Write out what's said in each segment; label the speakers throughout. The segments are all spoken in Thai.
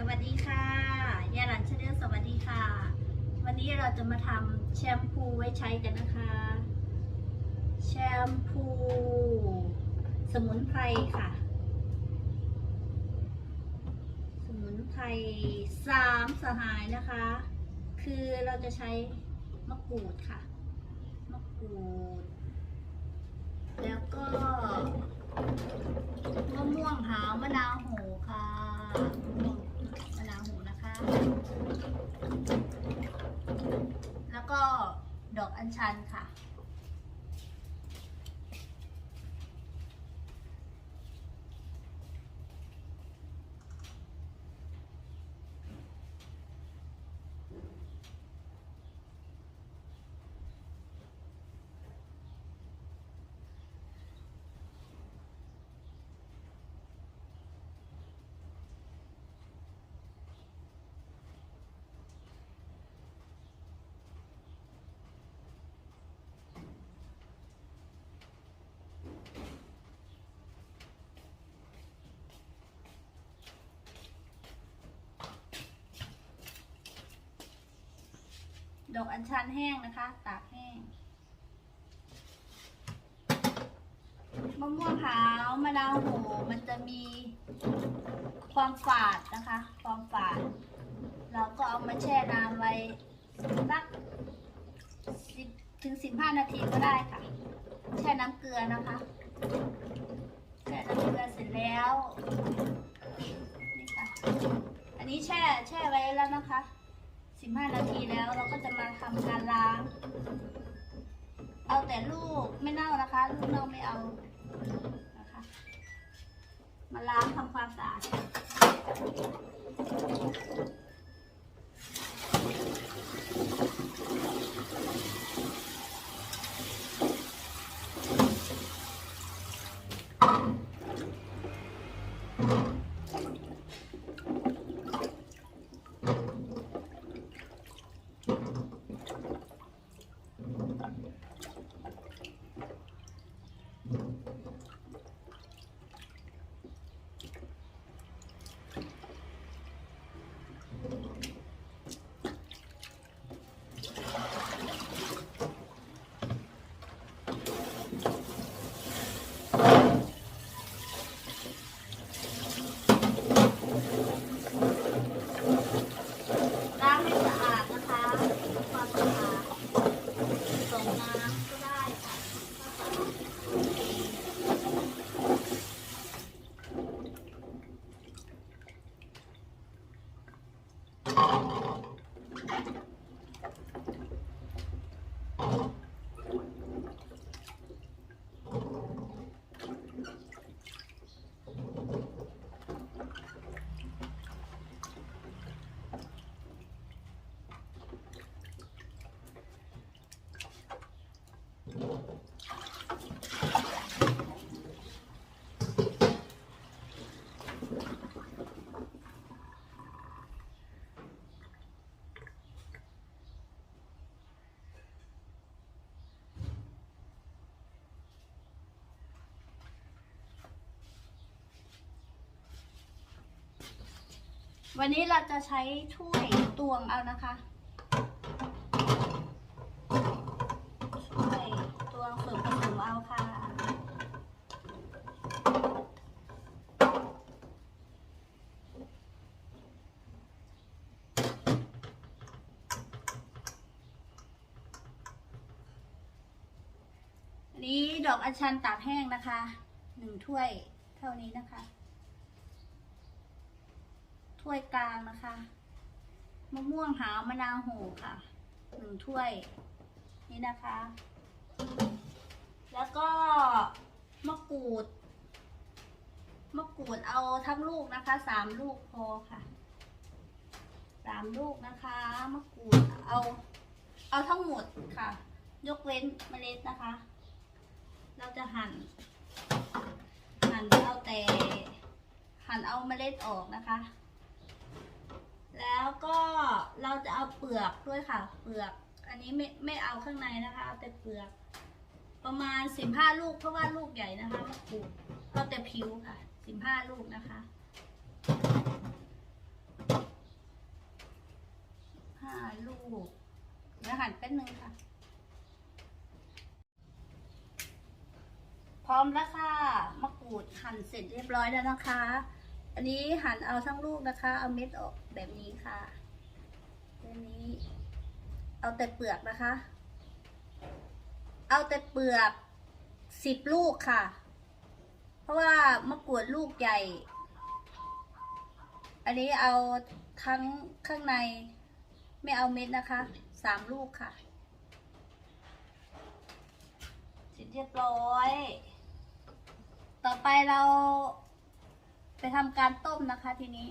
Speaker 1: สวัสดีค่ะ ยาหลันชาแนลสวัสดีค่ะ วันนี้เราจะมาทำแชมพูไว้ใช้กันนะคะ แชมพู สมุนไพรค่ะ สมุนไพรสามสหายนะคะ คือเราจะใช้มะกรูดค่ะ มะกรูด แล้วก็มะม่วงหาวมะนาวโหค่ะ แล้วก็ดอกอัญชันค่ะ ดอกอัญชันแห้งนะคะ ตากแห้งมะม่วงหาวมะนาวโหมันจะมีความฝาดนะคะ ความฝาด เราก็เอามาแช่น้ำไว้สักสิบถึงสิบห้านาทีก็ได้ค่ะ แช่น้ำเกลือนะคะแช่น้ำเกลือเสร็จแล้วนี่ค่ะ อันนี้แช่แช่ไว้แล้วนะคะ สิบห้านาทีแล้วเราก็จะมาทำการล้าง เอาแต่ลูกไม่เน่านะคะ ลูกเน่าไม่เอานะคะ มาล้างทำความสะอาด ล้างให้สะอาดนะคะความสะอาดส่งน้ำก็ได้ค่ะ วันนี้เราจะใช้ถ้วยตวงเอานะคะถ้วยตวงส่วนผสมเอาค่ะอันนี้ดอกอัญชันตากแห้งนะคะ หนึ่งถ้วยเท่านี้นะคะ ถ้วยกลางนะคะ มะม่วงหาวมะนาวโหค่ะหนึ่งถ้วย นี่นะคะ แล้วก็มะกรูด มะกรูดเอาทั้งลูกนะคะสามลูกพอค่ะสามลูกนะคะ มะกรูดเอา เอาทั้งหมดค่ะ ยกเว้นเมล็ดนะคะ เราจะหั่น หั่นเอาแต่ หั่นเอาเมล็ดออกนะคะ แล้วก็เราจะเอาเปลือกด้วยค่ะ เปลือก อันนี้ไม่ไม่เอาข้างในนะคะเอาแต่เปลือก ประมาณสิบห้าลูกเพราะว่าลูกใหญ่นะคะมะกรูดเอาแต่ผิวค่ะสิบห้าลูกนะคะห้าลูกเดี๋ยวหั่นแป๊บนึงค่ะ พร้อมแล้วค่ะมะกรูดหั่นเสร็จเรียบร้อยแล้วนะคะ อันนี้หั่นเอาทั้งลูกนะคะ เอาเม็ดออกแบบนี้ค่ะอันนี้ เอาแต่เปลือกนะคะ เอาแต่เปลือกสิบลูกค่ะ เพราะว่ามะกรูดลูกใหญ่ อันนี้เอาทั้งข้างในไม่เอาเม็ดนะคะสามลูกค่ะเสร็จเรียบร้อย ต่อไปเรา ไปทำการต้มนะคะทีนี้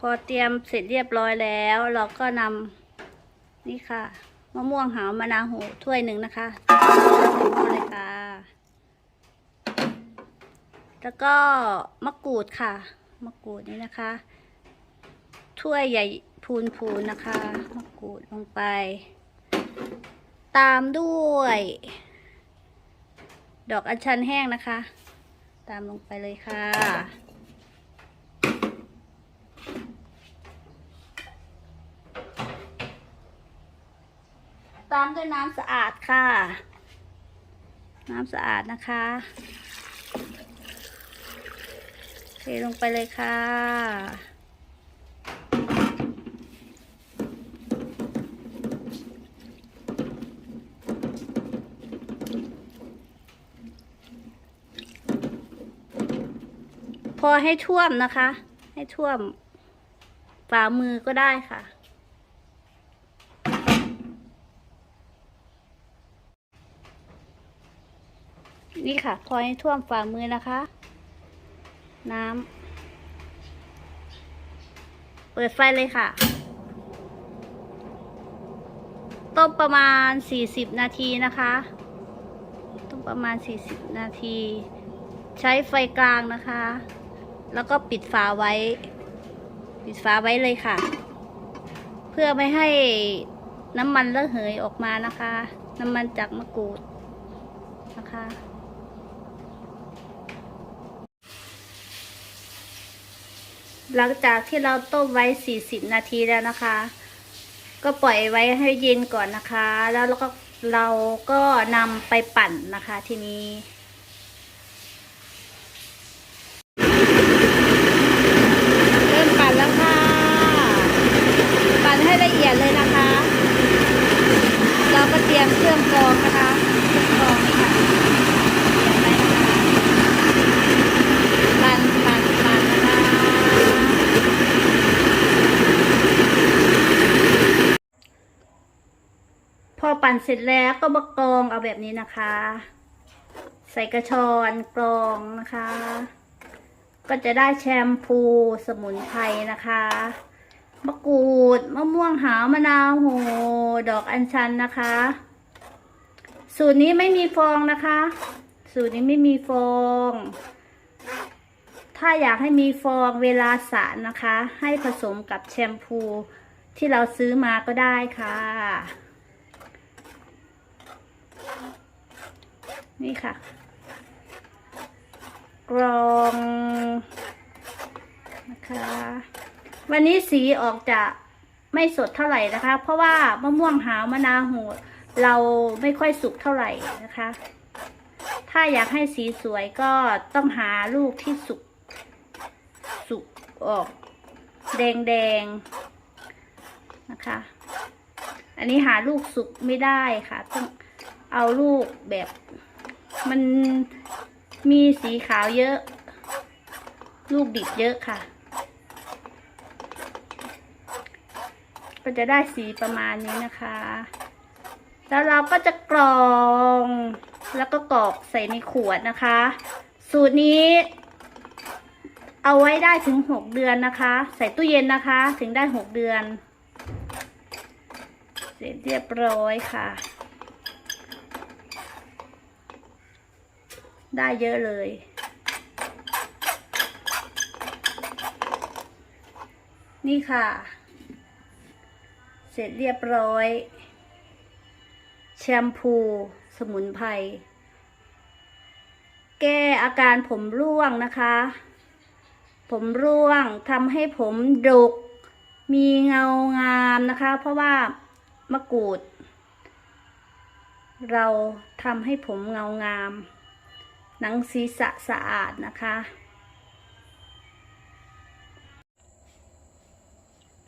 Speaker 1: พอเตรียมเสร็จเรียบร้อยแล้ว เราก็นำนี่ค่ะมะม่วงหาวมะนาวโหถ้วยหนึ่งนะคะใส่หม้อเลยค่ะแล้วก็มะกรูดค่ะ มะกรูดนี่นะคะ ถ้วยใหญ่พูนๆนะคะ มะกรูดลงไป ตามด้วย ดอกอัญชันแห้งนะคะ ตามลงไปเลยค่ะ ตามด้วยน้ำสะอาดค่ะ น้ำสะอาดนะคะเทลงไปเลยค่ะ พอให้ท่วมนะคะ ให้ท่วมฝ่ามือก็ได้ค่ะ นี่ค่ะ พอให้ท่วมฝ่ามือนะคะ น้ำเปิดไฟเลยค่ะ ต้มประมาณ 40 นาทีนะคะ ต้มประมาณ 40 นาที ใช้ไฟกลางนะคะ แล้วก็ปิดฝาไว้ ปิดฝาไว้เลยค่ะ เพื่อไม่ให้น้ำมันระเหยออกมานะคะ น้ำมันจากมะกรูดนะคะหลังจากที่เราต้มไว้ 40 นาทีแล้วนะคะ ก็ปล่อยไว้ให้เย็นก่อนนะคะ แล้วเราก็เราก็นำไปปั่นนะคะทีนี้ เริ่มปั่นแล้วค่ะ ปั่นให้ละเอียดเลยนะคะ เราก็เตรียมเครื่องกรองนะคะเครื่องกรองนี่ค่ะเตรียมไว้นะคะปั่นปั่นปั่นนะคะพอปั่นเสร็จแล้วก็มากรองเอาแบบนี้นะคะ ใส่กระชอนกรองนะคะ ก็จะได้แชมพูสมุนไพรนะคะ มะกรูด มะม่วงหาวมะนาวโหดอกอัญชันนะคะ สูตรนี้ไม่มีฟองนะคะ สูตรนี้ไม่มีฟอง ถ้าอยากให้มีฟองเวลาสระนะคะ ให้ผสมกับแชมพูที่เราซื้อมาก็ได้ค่ะ นี่ค่ะ กรองนะคะ วันนี้สีออกจะไม่สดเท่าไหร่นะคะ เพราะว่ามะม่วงหาวมะนาวหดเราไม่ค่อยสุกเท่าไหร่นะคะ ถ้าอยากให้สีสวยก็ต้องหาลูกที่สุก สุกออก แดงแดงๆนะคะ อันนี้หาลูกสุกไม่ได้ค่ะ ต้องเอาลูกแบบมันมีสีขาวเยอะ ลูกดิบเยอะค่ะ ก็จะได้สีประมาณนี้นะคะ แล้วเราก็จะกรองแล้วก็กรอกใส่ในขวดนะคะ สูตรนี้ เอาไว้ได้ถึงหกเดือนนะคะ ใส่ตู้เย็นนะคะ ถึงได้หกเดือน เสร็จเรียบร้อยค่ะ ได้เยอะเลยนี่ค่ะ ร็จเรียบร้อย แชมพู สมุนไพร แก้อาการผมร่วงนะคะ ผมร่วงทำให้ผมดก มีเงางามนะคะ เพราะว่ามะกรูด เราทำให้ผมเงางาม หนังศีรษะสะอาดนะคะ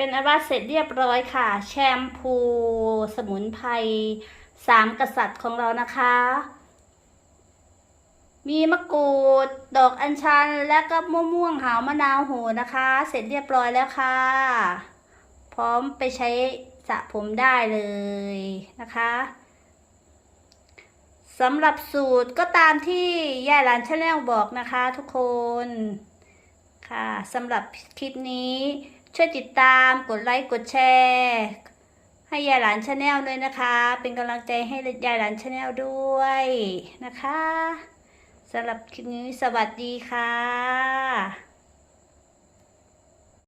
Speaker 1: เป็นอันว่าเสร็จเรียบร้อยค่ะ แชมพูสมุนไพรสามกษัตริย์ของเรานะคะ มีมะกรูด ดอกอัญชัน และก็มะม่วงหาวมะนาวโหนะคะ เสร็จเรียบร้อยแล้วค่ะ พร้อมไปใช้สระผมได้เลยนะคะสำหรับสูตรก็ตามที่ยายหลานชาแนลบอกนะคะทุกคน ค่ะสำหรับคลิปนี้ ช่วยติดตามกดไลค์กดแชร์ ให้ยายหลานชาแนลด้วยนะคะ เป็นกำลังใจให้ยายหลานชาแนลด้วยนะคะสำหรับคลิปนี้สวัสดีค่ะ